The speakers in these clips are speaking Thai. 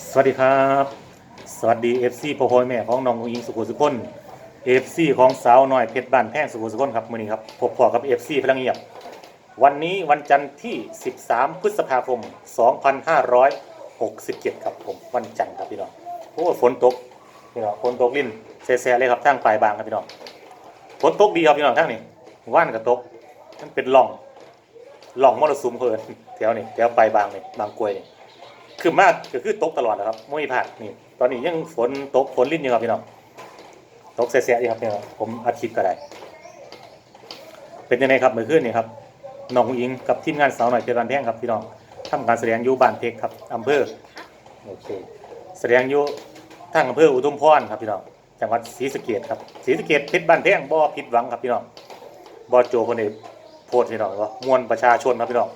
สวัสดีครับ สวัสดี FC พ่อพ่อแม่ของน้องอิงสุขุสุขน FC ของสาวน้อยเพชรบ้านแพงสุขุสุขนครับมื้อนี้ครับพบพอกับ FC พลังเงียบ วันนี้วันจันทร์ที่ 13 พฤษภาคม 2567 ครับผมวันจันทร์ครับพี่น้องโอ้ฝนตกพี่น้องฝนตกลิ้นแซ่ๆเลยครับทางปลายบางครับพี่น้องฝนตกดีครับพี่น้องทางนี้ว่านก็ตกมันเป็นหล่องหล่องมรสุมเพิ่นแถวนี้แถวปลายบางนี่บางกรวยนี่ คือมากก็คือตกตลอดนะครับไม่มีผ่านนี่ ตอนนี้ยังฝนตกฝนลิ้นอยู่ครับพี่น้องตกเสียๆอยู่ครับพี่น้องผมอัดคลิปก็ได้ เป็นยังไงครับเมื่อคืนนี่ครับน้องอิงกับทีมงานสาวหน่อยเจริญแท่งครับพี่น้องทำการแสดงอยู่บ้านเทคครับอำเภอโอเคแสดงอยู่ทางอำเภออุทุมพรครับพี่น้องจังหวัดศรีสะเกษครับศรีสะเกษเพชรบ้านแท่งบ่อผิดหวังครับพี่น้องบ่อโจคนนี้โพดพี่น้องว่ามวลประชาชนครับพี่น้อง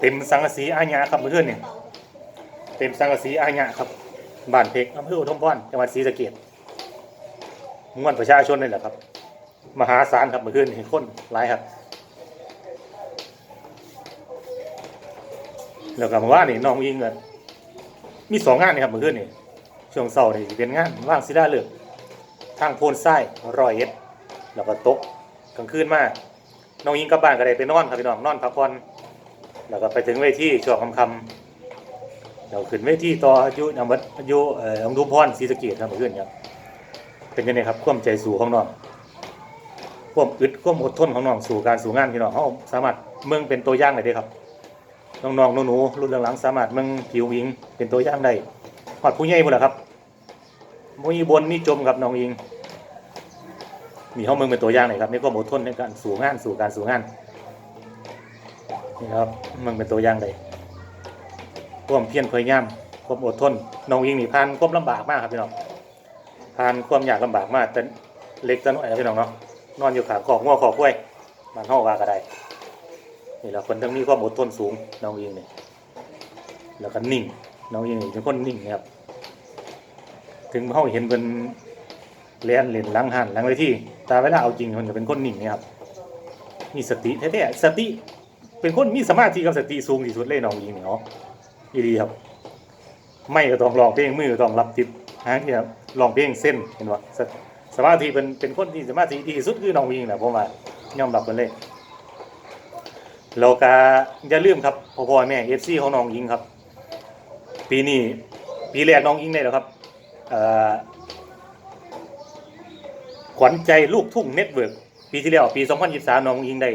เต็มสังกะสีอาญาครับเมื่อคืนนี่ยเต็มสังกะสีอาญาครับบ้านเพกอำเภออุทมพรจังหวัดศรีสะเกษมวลประชาชนนี่แหละครับ มหาศาลครับเมื่อคืนเห็นคนหลายครับแล้วก็เมื่านนี่น้องยิงเงินมีสองงานนี่ครับเมื่อคืนนี่ช่วงเสาร์นี่เป็นงานว่างศิลาเลือกทางโพนไส้รอยเอ็ดแล้วก็ตกกลางคืนมาน้องยิงกลับบ้านก็ได้ไปนอนครับพี่น้องนอนพักผ่อน แล้วก็ไปถึงเวทีช่วงค่ำเราขึ้นเวทีต่ออายุนำวัดอายุเอ่อองค์ทุพรศรีสะเกษครับเพื่อนครับเป็นยังไงครับความใจสู่ของน้องความอึดความอดทนของน้องสู่การสู่งานพี่น้องเขาสามารถเมืองเป็นตัวอย่างได้เด้ครับน้องๆหนูๆรุ่นหลังๆสามารถเมืองผิวหญิงเป็นตัวอย่างได้หอดผู้ใหญ่หมดแหละครับมีบนมีจมครับน้องอิงมีเขาเมืองเป็นตัวอย่างเลยครับนี่ก็อดทนในการสู่งานสู่การสู่งาน นี่ครับมันเป็นตัวอย่างเลยความเพียรพยายามความอดทนน้องยิงนี่ผ่านความลำบากมากครับพี่น้องผ่านความยากลำบากมากแต่เล็กแต่น้อยนะพี่น้องเนาะนอนอยู่ขาขอกงัวขอกกล้วยมันห้อว่าก็ได้นี่แหละคนต้องมีความอดทนสูงน้องยิงนี่แล้วก็นิ่งน้องยิงนี่เป็นคนนิ่งนะครับ ถึงเขาเห็นเป็นเลียนเล่นล้างหันล้างไว้ที่แต่เวลาเอาจริงมันจะเป็นคนนิ่งนะครับมีสติแท้ๆสติ เป็นคนมีสมาธิกับสติสูงที่สุดเลยน้องยิงเนาะอีดีครับ ไม่ก็ต้องลองเพลงมือก็ต้องรับทิปหางที่ครับลองเพลงเส้นเห็นว่าสสมาธิเป็นเป็นคนที่สมาธิดีที่สุดคือน้องยิงแหละผมว่ายอมรับกันเลยเราก็อย่าลืมครับพ่อพ่อแม่เอฟซีของน้องยิงครับ ปีนี้ปีแรกน้องยิงได้แล้วครับขวัญใจลูกทุ่งเน็ตเวิร์กปีที่แล้วปี 2023 น้องยิงได้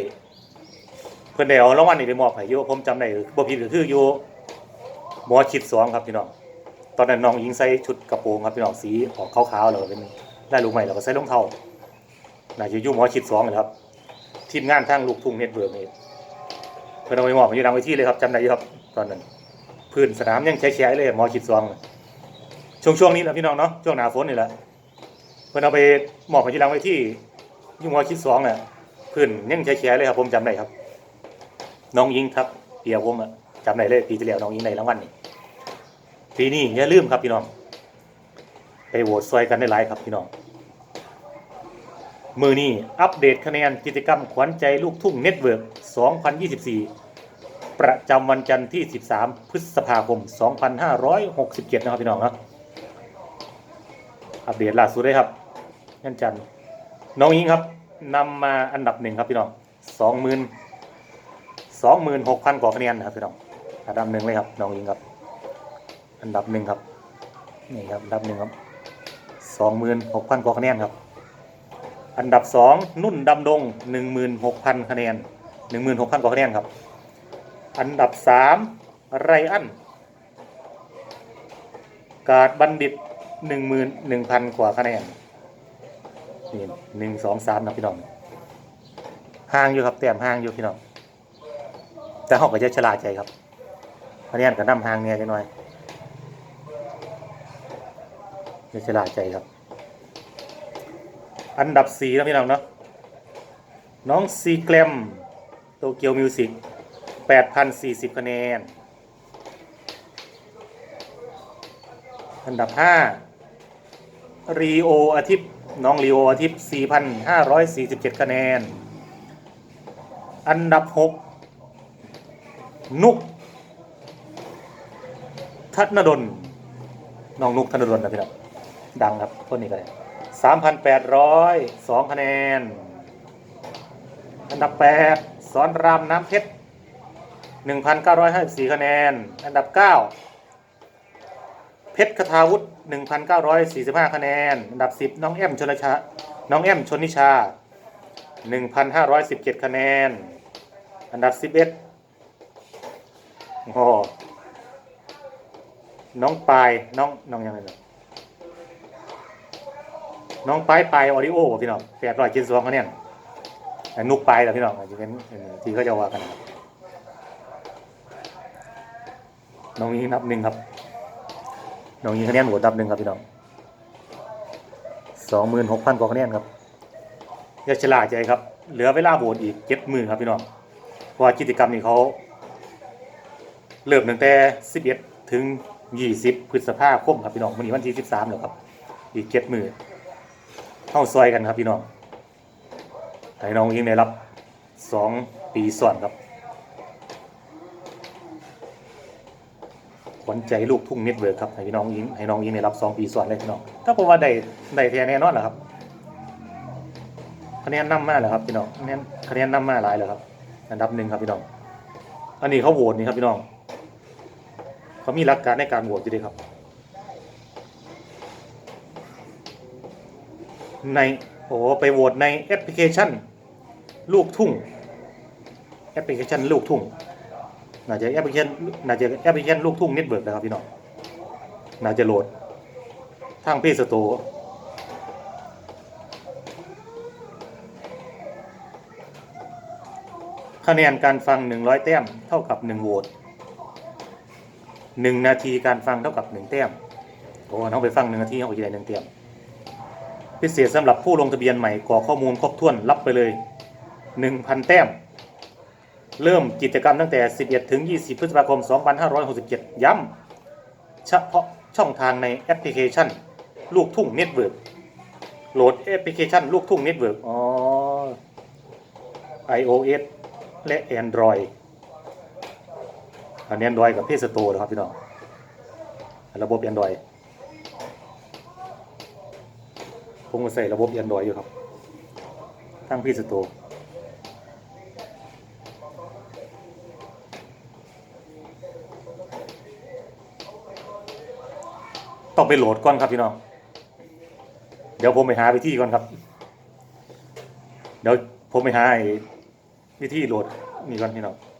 เพิ่นได้เอารางวัลนี่ไปมอบให้อยู่ผมจำได้บ่ผิดก็คืออยู่หมอชิดสองครับพี่น้องตอนนั้นน้องหญิงใส่ชุดกระโปรงครับพี่น้องสีออกขาวๆแล้วก็เป็นได้ลูกใหม่แล้วก็ใส่รองเท้าน่าจะอยู่หมอชิดสองเลยครับทีมงานทางลูกทุ่งเน็ตเวิร์กนี่เพิ่นเอาไปมอบให้อยู่หลังเวทีเลยครับจำได้อยู่ครับตอนนั้นพื้นสนามยังแฉะเลยหมอชิดสองช่วงช่วงนี้นะพี่น้องเนาะช่วงหน้าฝนนี่แหละเพิ่นเอาไปมอบให้อยู่หลังเวทีอยู่หมอชิดสองน่ะพื้นยังแฉะเลยครับผมจำได้ครับ น้องยิงครับเปียผมอะจำได้เลยปีที่แล้วน้องยิงในรางวัลนี่ปีนี้อย่าลืมครับพี่น้อง ไปโหวตซอยกันได้หลายครับพี่น้อง มือนี้อัปเดตคะแนนกิจกรรมขวัญใจลูกทุ่งเน็ตเวิร์ก2024 ประจำวันจันทร์ที่ 13 พฤษภาคม 2567 นะครับพี่น้องนะอัปเดตล่าสุดเลยครับงันจันทร์น้องยิงครับนำมาอันดับหนึ่งครับพี่น้อง20,000 สองหมื่นหกพันกว่าคะแนนนะครับพี่น้องอันดับหนึ่งเลยครับน้องยิงครับ อันดับหนึ่งครับนี่ครับอันดับหนึ่งครับสองหมื่นหกพันกว่าคะแนนครับ อันดับสองนุ่นดำดงหนึ่งหมื่นหกพันคะแนนหนึ่งหมื่นหกพันกว่าคะแนนครับ อันดับสามไรอันกาดบัณฑิตหนึ่งหมื่นหนึ่งพันกว่าคะแนนนี่หนึ่งสองสามนะพี่น้องห่างอยู่ครับแต้มห่างอยู่พี่น้อง แต่เขาก็จะฉลาดใจครับพรานี้ก็นำทางเนี่ยจังหน่อยจะฉลาดใจครับ อันดับสี่นะพี่น้องเนาะน้องซีแกรมโตเกียวมิวสิกแปดพันสี่สิบคะแนน อันดับห้ารีโออาทิตย์น้องรีโออาทิตย์สี่พันห้าร้อยสี่สิบเจ็ดคะแนน อันดับหก นุกธนดลน้องนุกธนดลนะพี่น้องดังครับคนนี้ก็เลยสามพันแปดร้อยสองคะแนน อันดับแปดสอนรามน้ำเพชรหนึ่งพันเก้าร้อยห้าสิบสี่คะแนน อันดับเก้าเพชรคทาวุฒิหนึ่งพันเก้าร้อยสี่สิบห้าคะแนน อันดับสิบน้องแอมชนชา น้องแอมชนนิชาหนึ่งพันห้าร้อยสิบเจ็ดคะแนน อันดับสิบเอ็ด โอ้น้องปลายน้องน้องยังไงเนาะน้องปลายปลายออริโอพี่น้องแปดร้อยเจ็ดสิบสองคะแนนอันนุกปลายเหรอพี่น้องจะเป็นที่เขาจะว่ากันน้องยิงนับหนึ่งครับ น้องยิงคะแนนโหวตนับหนึ่งครับพี่น้องสองหมื่นหกพันกว่าคะแนนครับอย่าฉลาดใจครับ เหลือเวลาโหวตอีกเจ็ดหมื่นครับพี่น้องเพราะว่ากิจกรรมนี้เขา เริ่มตั้งแต่11 ถึง 20 พฤษภาคมครับพี่น้องวันนี้วันที่ 13แล้วครับ อีกเจ็ดมือเข้าซอยกันครับพี่น้องให้น้องยิงได้รับ 2 ปีส่วนครับขวัญใจลูกทุ่งเน็ตเวิร์กครับให้พี่น้องยิงให้น้องยิงได้รับ 2 ปีส่วนเลยพี่น้องถ้าผมว่าได้ได้แท้แน่นอนแหละครับคะแนนนำมาแล้วครับพี่น้องคะแนนคะแนนนำมาหลายแล้วครับ อันดับหนึ่งครับพี่น้อง อันนี้เขาโหวตนี่ครับพี่น้อง เขามีหลักการในการโหวตอยู่ด้วยครับ ในโอ้ไปโหวตในแอปพลิเคชัน ลูกทุ่งแอปพลิเคชันลูกทุ่งน่าจะแอปพลิเคชันน่าจะแอปพลิเคชันลูกทุ่งเน็ตเบิร์กนะครับพี่น้องน่าจะโหลดทางเพจสโตร์คะแนนการฟัง 100 แต้ม เท่ากับ 1 โหวต 1นาทีการฟังเท่ากับ1แต้มโอ้น้องไปฟัง1นาทีเขาจะได้1แต้มพิเศษสำหรับผู้ลงทะเบียนใหม่กรอกข้อมูลครบถ้วนรับไปเลย 1,000 แต้ม เริ่มกิจกรรมตั้งแต่ 11 ถึง 20 พฤษภาคม 2567 ย้ำเฉพาะช่องทางในแอปพลิเคชัน ลูกทุ่งเน็ตเวิร์กโหลดแอปพลิเคชันลูกทุ่งเน็ตเวิร์กอ๋อ iOS และ Android อันนี้ Android กับ Play Store นะครับพี่น้องระบบ Android ผมก็ใส่ระบบ Android อยู่ครับทั้ง Play Store ต้องไปโหลดก่อนครับพี่น้องเดี๋ยวผมไปหาวิธีก่อนครับ เดี๋ยวผมไปหาไอ้วิธีโหลดนี่ก่อนพี่น้อง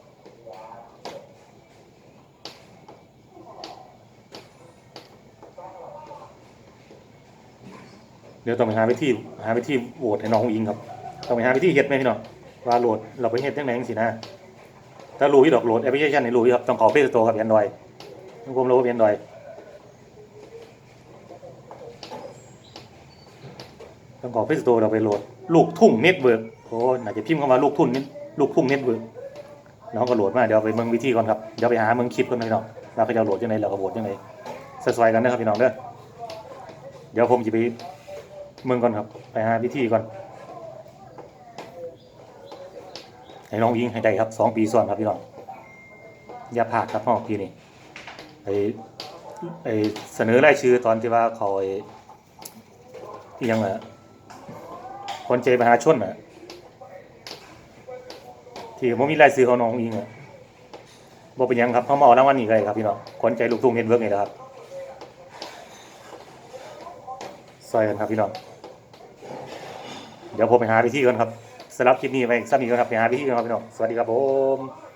เดี๋ยวต้องไปหาวิธีหาวิธีโหวตให้น้องอิงครับต้องไปหาวิธีเฮ็ดไหมพี่น้องว่าโหลดเราไปเฮ็ดยังไงสินะถ้ารู้ที่ดอกโหลดแอปพลิเคชันนี่รู้ครับต้องขอเพจตัวกับแอนดรอยต้องผมรู้กับแอนดรอยต้องขอเพจตัวเราไปโหลด ลูกทุ่งเน็ตเวิร์กโอ้น่าจะพิมพ์เข้ามาลูกทุ่งเน็ตลูกทุ่งเน็ตเวิร์กน้องก็โหลดมาเดี๋ยวไปเมืองวิธีก่อนครับเดี๋ยวไปหาเมืองคลิปก่อนพี่น้องเราก็จะโหลดยังไงเราก็โหลดยังไงสวยๆกันนะครับพี่น้องเด้อเดี๋ยวผมจะไป เมืองก่อนครับ ไปหาวิธีก่อนให้น้องยิงให้ได้ครับสองปีส่วนครับพี่น้องอย่าพลาดครับพ่อพี่นี่ไอไอเสนอรายชื่อตอนที่ว่าเขาไออิหยังไงคนใจประชาชนอะที่ผมมีรายชื่อของน้องยิงอะบอกเป็นยังครับเขามาเอารางวัลนี้ก็ได้ครับพี่น้องคนใจลูกทุ่งเน็ตเวิร์กนี่แหละครับซอยกันครับพี่น้อง เดี๋ยวผมไปหาวิธีก่อนครับสำหรับคลิปนี้ไปสามีก่อนครับไปหาวิธีก่อนครับพี่น้องสวัสดีครับผม